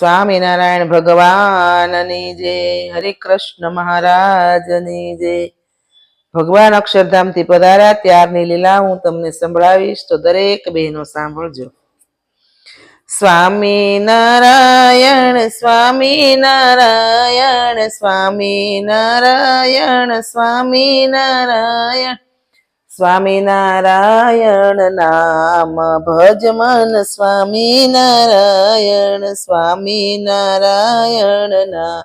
સ્વામિનારાયણ ભગવાનની જય, હરે કૃષ્ણ મહારાજની જય. ભગવાન અક્ષરધામથી પધાર્યા, ત્યારની લીલા હું તમને સંભળાવીશ, તો દરેક બહેનો સાંભળજો. સ્વામિનારાયણ સ્વામિનારાયણ સ્વામિનારાયણ સ્વામિનારાયણ. સ્વામિનારાયણ નામ ભજ મન સ્વામિનારાયણ સ્વામિનારાયણ નામ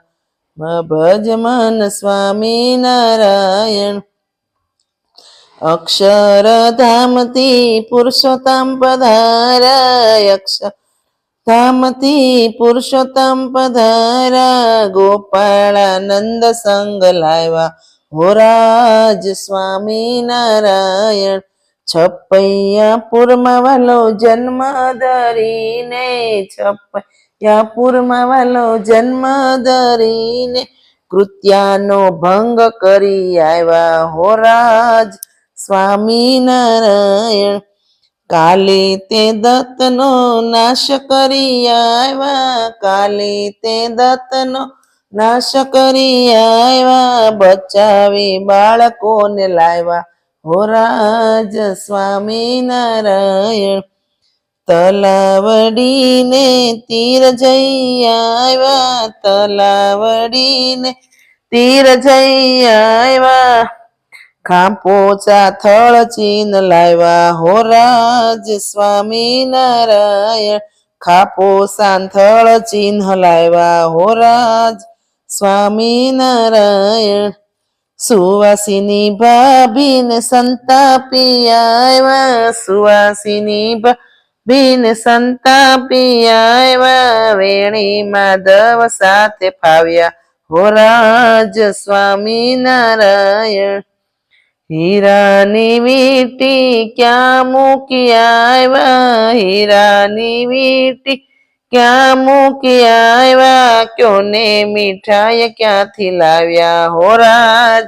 ભજ મન સ્વામિનારાયણ અક્ષરધામથી પુરુષોત્તમ પધારાય અક્ષર ધામથી પુરુષોત્તમ પધારા ગોપાળાનંદ સંગ લાવ્યા હોરાજ સ્વામિનારાયણ છપૈયાપુરમાં વાલો જન્મ ધરીને છપૈયાપુરમાં વાલો જન્મ ધરીને કૃત્યાનો ભંગ કરી આવ્યા. હોરાજ સ્વામિનારાયણ કાલે તે દત્તનો નાશ કરી આવ્યા. કાલે તે દત્તનો નાશ કરી આવ્યા બચાવી બાળકોને લાવ્યા હોરાજ સ્વામિનારાયણ તલાવડીને તીર જઈ આવ્યા તલાવડીને તીર જઈ આવ્યા ખાંપોચા થળ ચીન લાવ્યા હોરાજ સ્વામિનારાયણ ખાપો સાંથળ ચિહ્ન લાવ્યા હોરાજ સ્વામિનારાયણ સુવાસીની ભાભીને સંતાપી સુવાસીની ભાભીને સંતાપી વેણી માધવ સાથે ફાવ્યા. હોરાજ સ્વામિનારાયણ હીરાની વીટી ક્યાં મૂકી આવ્યા હીરાની વીટી ક્યાં મૂકી આવ્યા? ક્યોને મીઠાઈ ક્યાંથી લાવ્યા? હોરાજ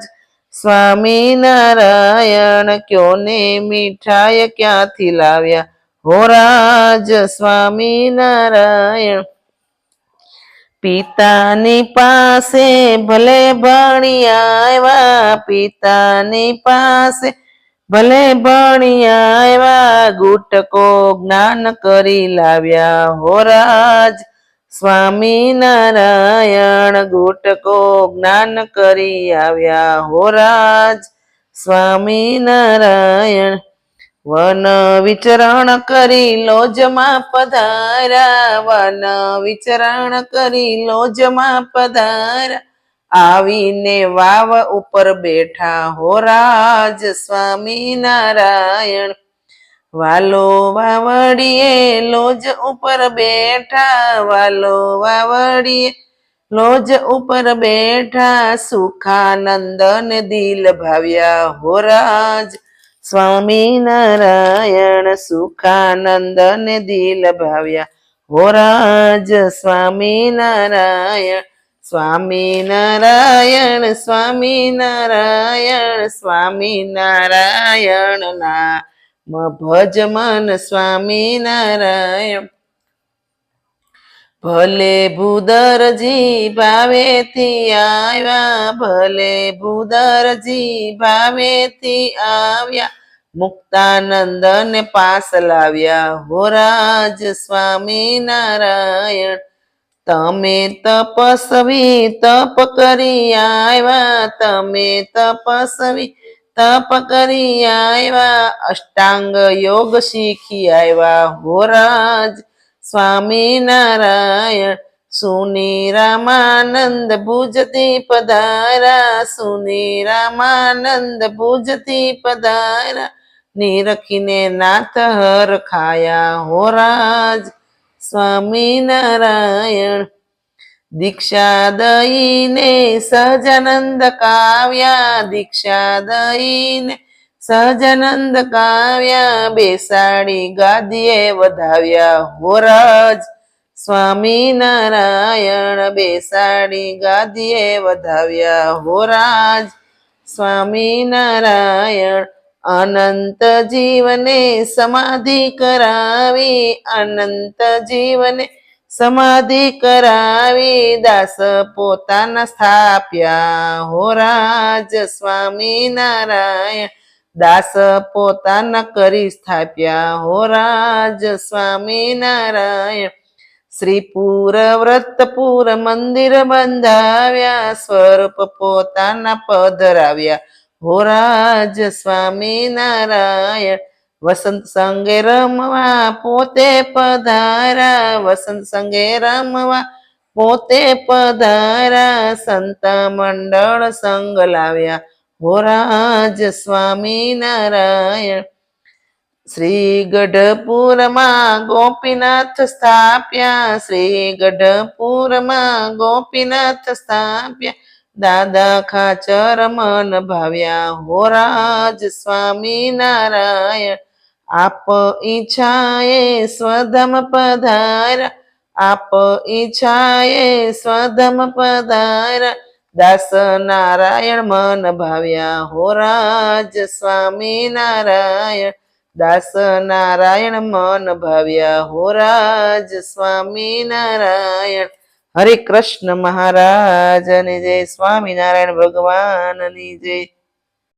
સ્વામિનારાયણ, ક્યોને મીઠાઈ ક્યાંથી લાવ્યા? હોરાજ સ્વામિનારાયણ, પિતાની પાસે ભલે ભણી આવ્યા, પિતાની પાસે ભલે ભણી આવ્યા ગુટકો જ્ઞાન કરી લાવ્યા હોરાજ સ્વામિનારાયણ ગુટકો જ્ઞાન કરી આવ્યા હોરાજ સ્વામિનારાયણ, વન વિચરણ કરી લોજમાં પધારા વન વિચરણ કરી લોજમાં પધારા આવીને વાવ ઉપર બેઠા હોરાજ સ્વામિનારાયણ વાલો વાવડીએ લોજ ઉપર બેઠા, વાલો વાવડીએ લોજ ઉપર બેઠા, સુખાનંદન દિલ ભાવ્યા હોરાજ સ્વામી નારાયણ, સુખાનંદન દિલ ભાવ્યા હોરાજ સ્વામિનારાયણ સ્વામિનારાયણ સ્વામિનારાયણ સ્વામિનારાયણ નામ ભજ મન સ્વામિનારાયણ ભલે ભૂદરજી ભાવેથી આવ્યા, ભલે ભૂદરજી ભાવેથી આવ્યા મુક્તાનંદ ને પાસ લાવ્યા હોરાજ સ્વામિનારાયણ તમે તપસ્વી, તપ કરી આવ્યા. તમે તપસ્વી, તપ કરી આવ્યા. અષ્ટાંગ યોગ શીખી આવ્યા. હોરાજ સ્વામિનારાયણ સુની રામાનંદ ભુજતી પધારા સુની રામાનંદ ભુજતી પધારા નિરખીને નાથ હર ખાયા. હોરાજ સ્વામિનારાયણ દીક્ષા દઈને સહજાનંદ કાવ્યા દીક્ષા દઈને સહજાનંદ કાવ્યા, બેસાડી ગાદીએ વધાવ્યા હોરાજ. સ્વામિનારાયણ બેસાડી ગાદીએ વધાવ્યા હોરાજ. સ્વામિનારાયણ અનંત જીવને સમાધિ કરાવી, અનંત જીવને સમાધિ કરાવી, દાસ પોતાના સ્થાપ્યા. હો રાજ સ્વામી નારાયણ, દાસ પોતાના કરી સ્થાપ્યા. હો રાજ સ્વામી નારાયણ, શ્રીપુર વ્રતપુર મંદિર બંધાવ્યા, સ્વરૂપ પોતાના પધરાવ્યા. હો રાજ સ્વામી નારાયણ, વસંત સંગે રમવા પોતે પધારા વસંત સંગે રમવા પોતે પધારા સંત મંડળ સંગ લાવ્યા. હો રાજ સ્વામી નારાયણ, શ્રી ગઢપુરમાં ગોપીનાથ સ્થાપ્યા, શ્રી ગઢપુરમાં ગોપીનાથ સ્થાપ્યા. દાદા ખાચર મન ભાવ્યા હો રાજ સ્વામી નારાયણ. આપ ઈચ્છાએ સ્વધમ પધાર, આપ ઈચ્છાએ સ્વધમ પધાર. દાસ નારાયણ મન ભાવ્યા હો રાજ સ્વામી નારાયણ. દાસ નારાયણ મન ભાવ્યા હો રાજ સ્વામી નારાયણ. હરે કૃષ્ણ મહારાજની જય સ્વામિનારાયણ ભગવાનની જય